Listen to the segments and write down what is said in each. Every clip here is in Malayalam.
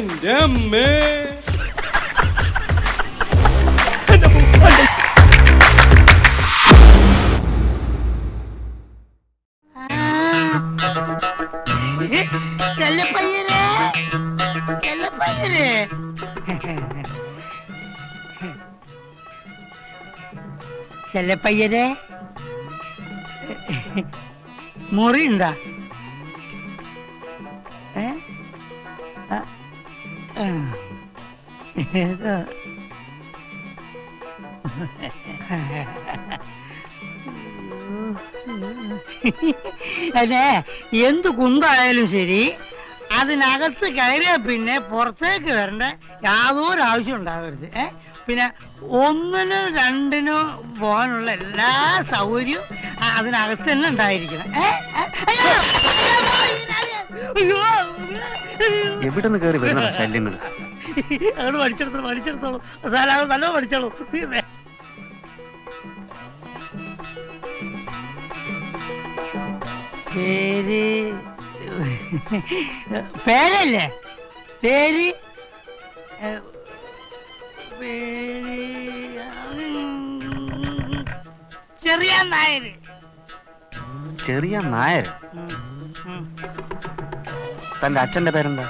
എന്റെ അമ്മേ ചെല്ലപ്പയ്യരെ മുറി ഉണ്ടാ അതെ എന്ത് കുന്തായാലും ശരി. അതിനകത്ത് കയറിയ പിന്നെ പുറത്തേക്ക് വരേണ്ട യാതൊരു ആവശ്യം ഉണ്ടാകരുത് ഏ? പിന്നെ ഒന്നിനും രണ്ടിനും പോകാനുള്ള എല്ലാ സൗകര്യവും അതിനകത്ത് തന്നെ ഉണ്ടായിരിക്കണം! എവിടെ നിന്ന് കയറി വരുന്ന ശല്യങ്ങൾ അങ്ങോട്ട് പഠിച്ചെടുത്തോളൂ പഠിച്ചെടുത്തോളൂ അത് നല്ല പഠിച്ചോളൂ പേര് പേരല്ലേ? പേര് പേര് ചെറിയ നായർ. ചെറിയ നായർ. തന്റെ അച്ഛന്റെ പേരെന്താ?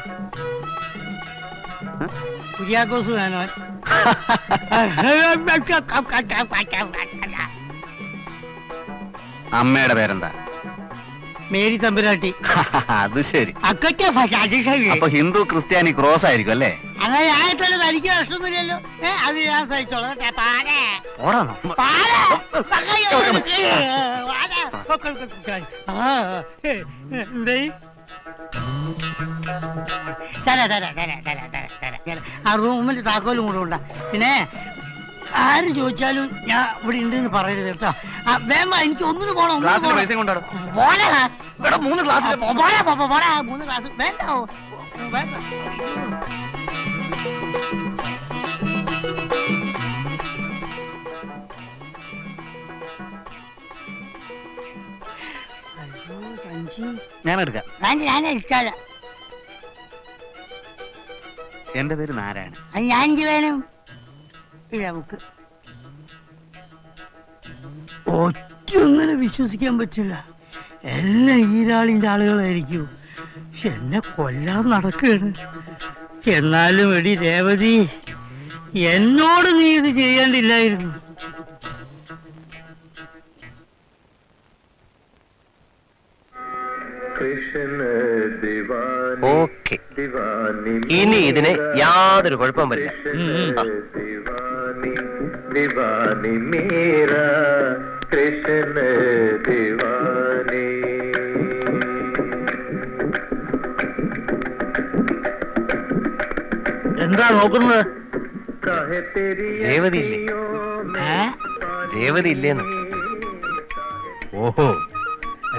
കുര്യാക്കോസ് വേണോ അമ്മയുടെ പേരെന്താ? മേരി തമ്പുരാട്ടി. അത് ശരി. അപ്പൊ ഹിന്ദു ക്രിസ്ത്യാനി ക്രോസ് ആയിരിക്കും അല്ലേ? അങ്ങനെ ആയിട്ടല്ല തനിക്ക് പ്രശ്നമൊന്നുമില്ലല്ലോ. ഏ അത് ഞാൻ സഹിച്ചോളാം കേട്ടോ. പാടെ. തരാം, തരാം, തരാം, തരാം, തരാം, തരാം. ആ റൂമിന്റെ താക്കോലും കൂടെ ഉണ്ടാ പിന്നെ ആര് ചോദിച്ചാലും ഞാൻ ഇവിടെ ഉണ്ടെന്ന് പറയരുത് കേട്ടോ ആ, വേണ്ട എനിക്ക് ഒന്നിനു പോണം ഒന്നിനു ഗ്ലാസ്സിലെ പോണം. പൈസ കൊണ്ടാടും പോടാ. ഇവിടെ മൂന്ന് ക്ലാസ് ആ, പോടാ, പോ, പോ, പോടാ. മൂന്ന് ക്ലാസ് വേണ്ട ഓ, വേണ്ട അയ്യോ, സഞ്ചി. ഞാൻ എടുക്കാം വേണ്ട ഞാൻ അടിച്ചാല എന്റെ പേര് നാരായണൻ. അത് ഞാൻ എന്ത് വേണം? ഇല്ല നമുക്ക് ഒറ്റൊന്നിനെ വിശ്വസിക്കാൻ പറ്റില്ല. എല്ലാം ഈരാളിന്റെ ആളുകളായിരിക്കും. പക്ഷെ എന്നെ കൊല്ലാൻ നടക്കുകയാണ്. എന്നാലും എടി രേവതി എന്നോട് നീ ഇത് ചെയ്യേണ്ടില്ലായിരുന്നു. ഓക്കെ. ദിവാനി ഇനി ഇതിന് യാതൊരു കുഴപ്പം വരില്ല. കൃഷ്ണ ദിവാനി ദിവാനി മീര കൃഷ്ണ ദിവാനി. എന്താ നോക്കുന്നത്? രേവതി ഇല്ലേ? രേവതി ഇല്ലേന്ന് ഓഹോ.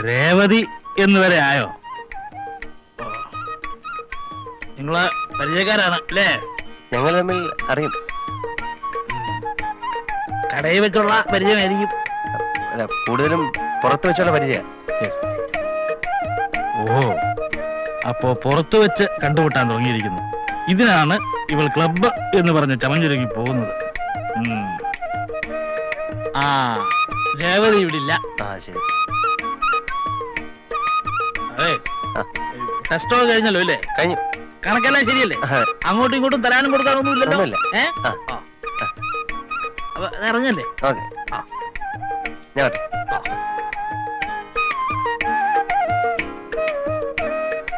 രേവതി എന്ന് വരെ ആയോ? നിങ്ങളെ പരിചയക്കാരാണ് അല്ലേ? ഞങ്ങൾ തമ്മിൽ അറിയും. കടയിൽ വെച്ചുള്ള പരിചയമായിരിക്കും. അല്ല കൂടുതലും പുറത്ത് വെച്ചുള്ള പരിചയ. ഓ. അപ്പോ പുറത്തു വെച്ച് കണ്ടുമുട്ടാൻ തുടങ്ങിയിരിക്കുന്നു. ഇതിനാണ് ഇവൾ ക്ലബ്ബ് എന്ന് പറഞ്ഞ ചമഞ്ചുരുങ്ങി പോകുന്നത്. ആ രേവതി ഇവിടില്ല ഇല്ല. ആ ശരി. ടെസ്റ്റോ കഴിഞ്ഞല്ലോ അല്ലേ കഴിഞ്ഞു. കണക്കെല്ലാം ശരിയല്ലേ? അങ്ങോട്ടും ഇങ്ങോട്ടും തരാനും കൊടുക്കാനൊന്നും ഇല്ലല്ലോ? ഒന്നുമില്ല. ഏ? ആ. ആ. അപ്പൊ ഇറങ്ങല്ലേ? ഓക്കെ.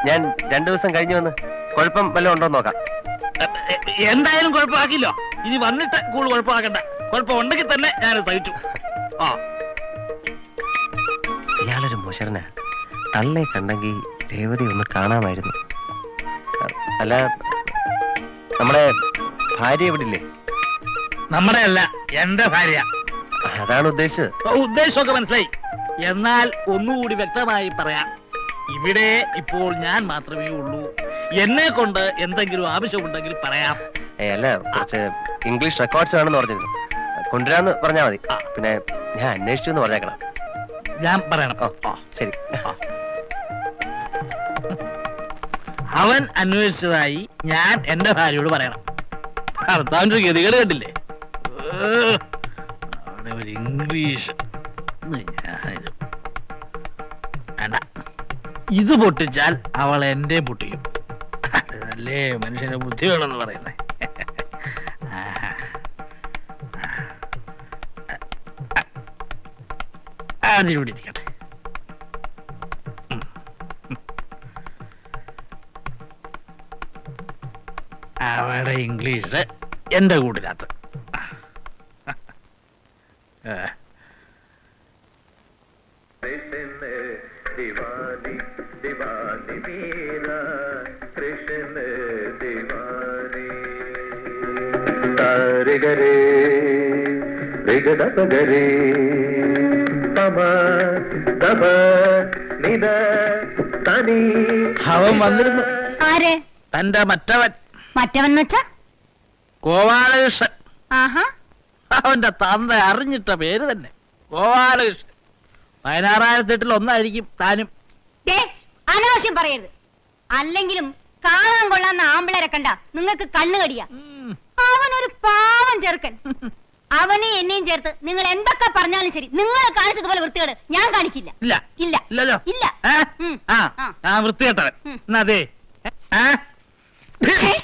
ഞാൻ രണ്ടു ദിവസം കഴിഞ്ഞു വന്ന് കുഴപ്പം വല്ലതും ഉണ്ടോ നോക്കാം. എന്തായാലും കുഴപ്പമാക്കില്ലോ ഇനി വന്നിട്ട് കൂടുതൽ കുഴപ്പമാക്കണ്ട. കുഴപ്പം ഉണ്ടെങ്കിൽ തന്നെ ഞാൻ സഹിച്ചു. ആ. ഇയാളൊരു മോശനാ തള്ളെ കണ്ടെങ്കിൽ രേവതി ഒന്ന് കാണാമായിരുന്നു. അല്ല നമ്മുടെ ഭാര്യ എവിടില്ലേ? നമ്മുടെ അല്ല എന്റെ ഭാര്യ. അതാണ് ഉദ്ദേശിച്ചത്. ഉദ്ദേശമൊക്കെ മനസ്സിലായി. എന്നാൽ ഒന്നുകൂടി വ്യക്തമായി പറയാം. ഇവിടെ ഇപ്പോൾ ഞാൻ മാത്രമേ ഉള്ളൂ. എന്നെ കൊണ്ട് എന്തെങ്കിലും ആവശ്യമുണ്ടെങ്കിൽ പറയാം. അല്ല കുറച്ച് ഇംഗ്ലീഷ് റെക്കോർഡ്സ് വേണമെന്ന് പറഞ്ഞിരുന്നു. കൊണ്ടുവരാന്ന് പറഞ്ഞാൽ മതി. പിന്നെ ഞാൻ അന്വേഷിച്ചു എന്ന് പറഞ്ഞേക്കണം. ഞാൻ പറയണം. ഓ ശരി. അവൻ അന്വേഷിച്ചതായി ഞാൻ എന്റെ ഭാര്യയോട് പറയണം ഭർത്താവിന്റെ ഗതികേട് കണ്ടില്ലേ അവിടെ ഇംഗ്ലീഷ് ഇത് പൊട്ടിച്ചാൽ അവൾ എന്റെ പൊട്ടിക്കും അതല്ലേ മനുഷ്യന്റെ ബുദ്ധി വേണമെന്ന് പറയുന്നേ. അതിലൂടെ ഇരിക്കട്ടെ അവരുടെ ഇംഗ്ലീഷ് എന്റെ കൂടിനകത്ത്. ദിവാലി കൃഷ്ണ തമ തമ തനി. വന്നിരുന്നു. ആരെ? തന്റെ മറ്റവൻ. മറ്റവൻ വെച്ചാ ഗോപാലകൃഷ്ണൻ. ആഹാ. അവന്റെ തന്ത അറിഞ്ഞിട്ട പേര് തന്നെ. ഗോപാലകൃഷ്ണൻ. പതിനാറായിരത്തി ഒന്നായിരിക്കും താനും. ദേ അനാവശ്യം പറയരുത്. അല്ലെങ്കിലും കാണാൻ കൊള്ളാന്ന ആമ്പിളരെ കണ്ട നിങ്ങൾക്ക് കണ്ണു കടിയാ. ഉം. ഒരു പാവം ചെറുക്കൻ. അവനെ എന്നെയും ചേർത്ത് നിങ്ങൾ എന്തൊക്കെ പറഞ്ഞാലും ശരി നിങ്ങൾ കാണിച്ചതുപോലെ വൃത്തികേട് ഞാൻ കാണിക്കില്ല. ഇല്ല. ഇല്ല. ഇല്ലല്ലോ. ഇല്ല. ഏ? ഉം. ആ ആ. ആ വൃത്തികെട്ടവൻ. ഉം. എന്നാ അതെ ഏ? ഏ?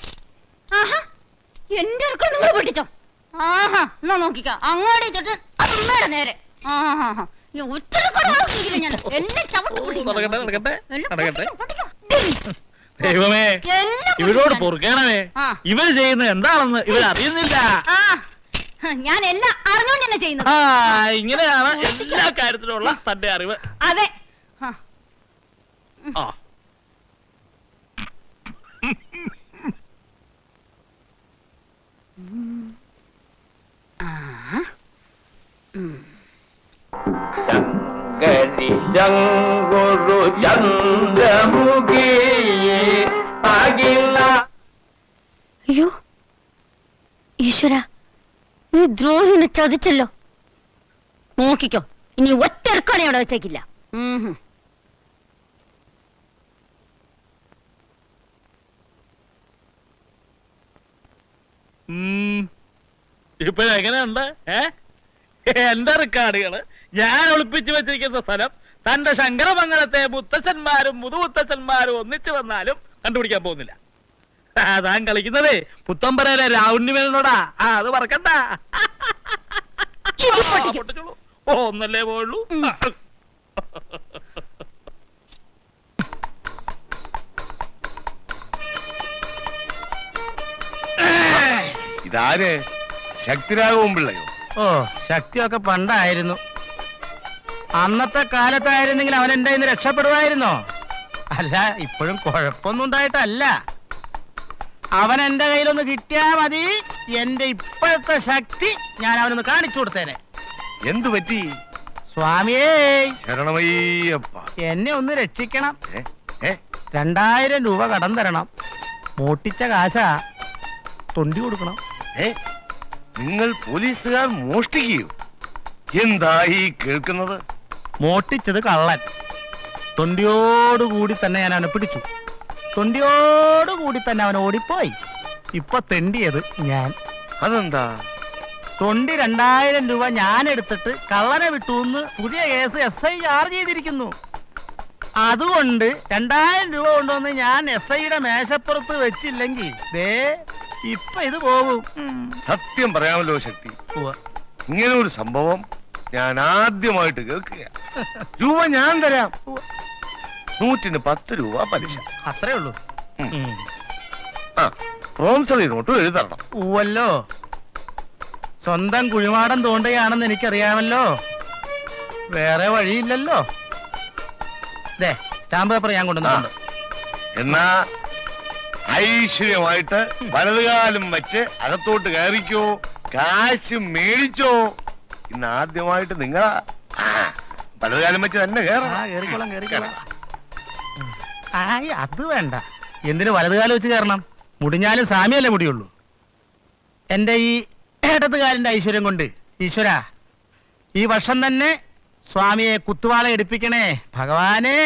എന്റെ ഇറക്കം നിങ്ങൾ പൊട്ടിച്ചോ? ആഹാ എന്നാ നോക്കിക്ക. അങ്ങോട്ട് ഇട്ടിട്ട് അമ്മയുടെ നേരെ. ആഹാ കടവാക്കിയില്ല ഞാൻ. എന്നെ ചവിട്ട് പൊട്ടിക്കും. ദൈവമേ ഇവരോട്. പൊറുക്കണമേ. ഇവർ ചെയ്യുന്നത് എന്താണെന്ന് ഇവർ അറിയുന്നില്ല. ഞാൻ എല്ലാം അറിഞ്ഞോണ്ട് തന്നെ ചെയ്യുന്നത്. ഇങ്ങനെയാണ് എല്ലാ കാര്യത്തിലുള്ള തന്റെ അറിവ്. അതെ. ആ, ശങ്കുരു ചന്ദ്രമുഖി അഖില അയ്യോ ഈശ്വര നീ ദ്രോഹിനെ ചതിച്ചല്ലോ. നോക്കിക്കോ ഇനി ഒറ്റ ഇറക്കാണെ അവിടെ വെച്ചേക്കില്ല. ഉം. ഹും. ഉം. ഇപ്പൊ എങ്ങനെയുണ്ട്? ഏ? എന്റെ റെക്കാർഡുകൾ ഞാൻ ഒളിപ്പിച്ചു വെച്ചിരിക്കുന്ന സ്ഥലം തന്റെ ശങ്കരമംഗലത്തെ മുത്തച്ഛന്മാരും മുതുമുത്തച്ഛന്മാരും ഒന്നിച്ചു വന്നാലും കണ്ടുപിടിക്കാൻ പോകുന്നില്ല. ആ, താൻ കളിക്കുന്നതേ പുത്തമ്പരയിലെ രാവുണ്ണിമേലിനോടാ ആ അത് മറക്കണ്ട. ഇത് പൊട്ടിച്ചോളൂ. ഓ ഒന്നല്ലേ പോയുള്ളൂ. ഇതാര്? ശക്തിരാഘവൻ പിള്ളയോ? ഓ ശക്തിയൊക്കെ പണ്ടായിരുന്നു. അന്നത്തെ കാലത്തായിരുന്നെങ്കിൽ അവൻ എന്റെ ഇന്ന് രക്ഷപ്പെടുമായിരുന്നോ? അല്ല ഇപ്പോഴും കുഴപ്പമൊന്നും ഉണ്ടായിട്ടല്ല. അവൻ എന്റെ കയ്യിലൊന്ന് കിട്ടിയാ മതി. എന്റെ ഇപ്പോഴത്തെ ശക്തി ഞാൻ അവനൊന്ന് കാണിച്ചു കൊടുത്തേനെ. എന്തു പറ്റി? സ്വാമിയേ. ശരണമയ്യപ്പ. എന്നെ ഒന്ന് രക്ഷിക്കണം? രണ്ടായിരം രൂപ കടം തരണം. മോട്ടിച്ച കാശ തൊണ്ടി കൊടുക്കണം. ഏ? നിങ്ങൾ പോലീസുകാർ മോഷ്ടിക്കുകയോ എന്തായി കേൾക്കുന്നത്? മോട്ടിച്ചത് കള്ളൻ. തൊണ്ടിയോടുകൂടി തന്നെ ഞാൻ അവനെ പിടിച്ചു. തൊണ്ടിയോടുകൂടി തന്നെ അവൻ ഓടിപ്പോയി. ഇപ്പൊ തെണ്ടിയത് ഞാൻ. അതെന്താ? തൊണ്ടി രണ്ടായിരം രൂപ ഞാൻ എടുത്തിട്ട് കള്ളനെ വിട്ടു എന്ന് പുതിയ കേസ് എസ് ഐ ചാർജ് ചെയ്തിരിക്കുന്നു. അതുകൊണ്ട് രണ്ടായിരം രൂപ കൊണ്ടുവന്ന് ഞാൻ എസ് ഐയുടെ മേശപ്പുറത്ത് വെച്ചില്ലെങ്കിൽ ദേ ഇപ്പൊ ഇത് പോകും. സത്യം പറയാമല്ലോ ശക്തി. ഇങ്ങനെ ഒരു സംഭവം ഞാൻ ആദ്യമായിട്ട് കേൾക്കുക. രൂപ ഞാൻ തരാം. നൂറ്റിന് പത്ത് രൂപ പലിശ. അത്രേ ഉള്ളൂ. ആ പ്രോംസറി നോട്ടും എഴുതണം. ഉവ്വല്ലോ സ്വന്തം കുഴിമാടം തോണ്ടുകയാണെന്ന് എനിക്കറിയാമല്ലോ. വേറെ വഴിയില്ലല്ലോ. ദേ സ്റ്റാമ്പ് പേപ്പർ ഞാൻ കൊണ്ടുവന്നിട്ടുണ്ട് എന്നാ ഐശ്വര്യമായിട്ട് വലതുകാലം വെച്ച് അകത്തോട്ട് കയറിക്കോ കാശ് മേടിച്ചോ. ഇന്ന് ആദ്യമായിട്ട് നിങ്ങളാ ആ, വലതുകാലം വെച്ച് തന്നെ ആ കയറണം കേറിക്കോളാം കേറിക്കോളാം. ആയി അത് വേണ്ട. എന്തിനു വലതുകാലം വെച്ച് കയറണം? മുടിഞ്ഞാലും സാമിയല്ലേ മുടിയുള്ളൂ. എന്റെ ഈ ഇടതുകാലിന്റെ ഐശ്വര്യം കൊണ്ട് ഈശ്വര ഈ വർഷം തന്നെ സ്വാമിയെ കുത്തുവാള എടുപ്പിക്കണേ ഭഗവാനെ.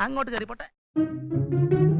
അങ്ങോട്ട് കയറിപ്പോട്ടെ. ആ